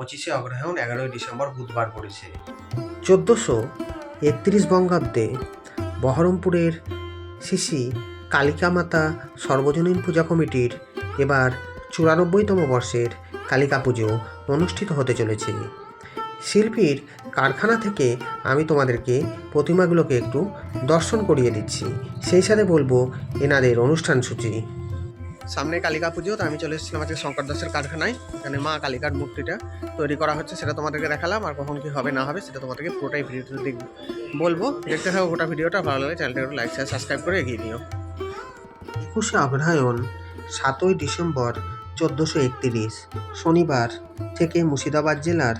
পঁচিশে অগ্রহায়ণ এগারোই ডিসেম্বর বুধবার পড়েছে। চোদ্দোশো একত্রিশ বঙ্গাব্দে বহরমপুরের শিশি কালিকা মাতা সর্বজনীন পূজা কমিটির এবার চুরানব্বইতম বর্ষের কালিকা পুজো অনুষ্ঠিত হতে চলেছে। শিল্পীর কারখানা থেকে আমি তোমাদেরকে প্রতিমাগুলোকে একটু দর্শন করিয়ে দিচ্ছি। সেই সাথে বলব এনাদের অনুষ্ঠান সূচি সামনে কালিকা পুজো, তো আমি চলে এসেছিলাম আজকে শঙ্কর দাসের কারখানায়, এখানে মা কালিকার মূর্তিটা তৈরি করা হচ্ছে, সেটা তোমাদেরকে দেখালাম, আর কখন কি হবে, না হবে, সেটা তোমাদেরকে পুরোটাই ভিডিওতে দেখ, বলব। দেখতে থাকো গোটা ভিডিওটা, ভালো লাগে চ্যানেলটা একটু লাইক শেয়ার সাবস্ক্রাইব করে এগিয়ে নিও একুশে অগ্রহায়ণ সাতই ডিসেম্বর, চোদ্দোশো একতিরিশ, শনিবার থেকে মুর্শিদাবাদ জেলার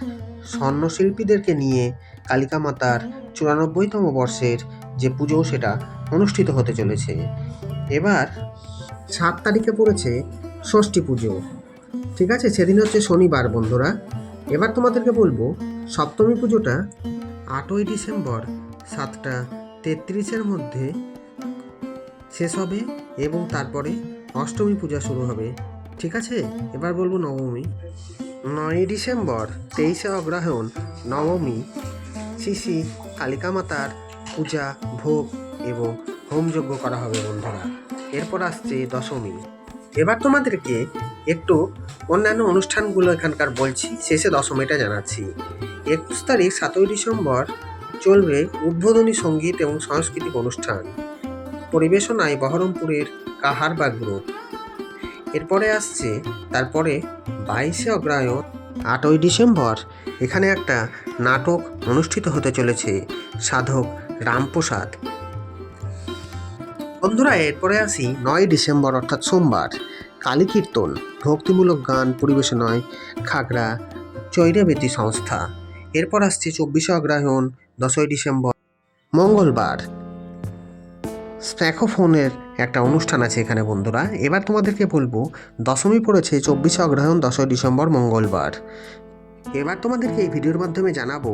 স্বর্ণশিল্পীদেরকে নিয়ে কালিকা মাতার চুরানব্বইতম বর্ষের যে পুজো, সেটা অনুষ্ঠিত হতে চলেছে। এবার সাত তারিখে পড়েছে ষষ্ঠী পুজো। ঠিক আছে? সেদিন হচ্ছে শনিবার বন্ধুরা। এবার তোমাদেরকে বলব, সপ্তমী পুজোটা আটই ডিসেম্বর সাতটা তেত্রিশের মধ্যে শেষ হবে এবং তারপরে অষ্টমী পূজা শুরু হবে। ঠিক আছে? এবার বলব নবমী। নয়ই ডিসেম্বর, তেইশে অগ্রহায়ণ, নবমী। শ্রী কালিকা মাতার পূজা, ভোগ এবং হোমযজ্ঞ করা হবে বন্ধুরা। এরপর আসছে দশমী। এবার তোমাদেরকে একটু অন্যান্য অনুষ্ঠানগুলো এখানকার বলছি, শেষে দশমীটা জানাচ্ছি। একুশ তারিখ, সাতই ডিসেম্বর চলবে উদ্বোধনী সংগীত এবং সাংস্কৃতিক অনুষ্ঠান। পরিবেশনায় বহরমপুরের কাহারবাগ গ্রুপ। এরপরে আসছে, তারপরে বাইশে অগ্রায়ণ আটই ডিসেম্বর, এখানে একটা নাটক অনুষ্ঠিত হতে চলেছে, সাধক রামপ্রসাদ। বন্ধুরা, এরপরে আসি নয় ডিসেম্বর, অর্থাৎ সোমবার। কালী কীর্তন ভক্তিমূলক গান, পরিবেশনায় খাগড়া, চৈরাবেতি সংস্থা। এরপর আসছে চব্বিশে অগ্রহায়ণ, দশই ডিসেম্বর, মঙ্গলবার। স্প্যাকোফোনের একটা অনুষ্ঠান আছে এখানে বন্ধুরা। এবার তোমাদেরকে বলব, দশমী পড়েছে চব্বিশে অগ্রহায়ণ, দশই ডিসেম্বর, মঙ্গলবার। এবার তোমাদেরকে এই ভিডিওর মাধ্যমে জানাব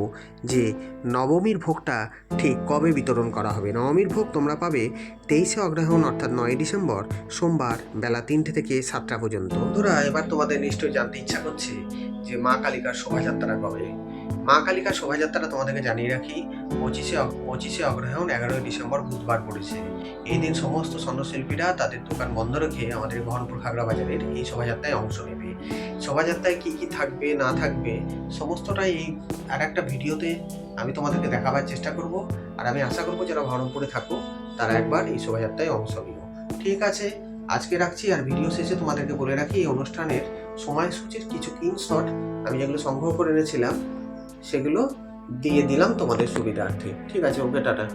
যে নবমীর ভোগটা ঠিক কবে বিতরণ করা হবে। নবমীর ভোগ তোমরা পাবে তেইশে অগ্রহণ অর্থাৎ নয় ডিসেম্বর, সোমবার বেলা তিনটে থেকে সাতটা পর্যন্ত। বন্ধুরা, এবার তোমাদের নিশ্চয়ই জানতে ইচ্ছা করছে যে মা কালিকার শোভাযাত্রা কবে? মা কালিকার শোভাযাত্রা তোমাদেরকে জানিয়ে রাখি, পঁচিশে পঁচিশে অগ্রহায়ণ, এগারোই ডিসেম্বর বুধবার পড়েছে। এই দিন সমস্ত স্বর্ণশিল্পীরা তাদের দোকান বন্ধ রেখে আমাদের গহনপুর খাগড়া বাজারের এই শোভাযাত্রায় অংশ নেবে। শোভাযাত্রায় কী কী থাকবে, না থাকবে, সমস্তটাই এই আর একটা ভিডিওতে আমি তোমাদেরকে দেখাবার চেষ্টা করব। আর আমি আশা করব যারা বহরমপুরে থাকো, তারা একবার এই শোভাযাত্রায় অংশ নিও। ঠিক আছে, আজকে রাখছি আর ভিডিও শেষে তোমাদেরকে বলে রাখি, এই অনুষ্ঠানের সময়সূচির কিছু স্ক্রিনশট আমি যেগুলো সংগ্রহ করে এনেছিলাম সেগুলো দিয়ে দিলাম তোমাদের সুবিধার্থে। ঠিক আছে ওকে টাটা।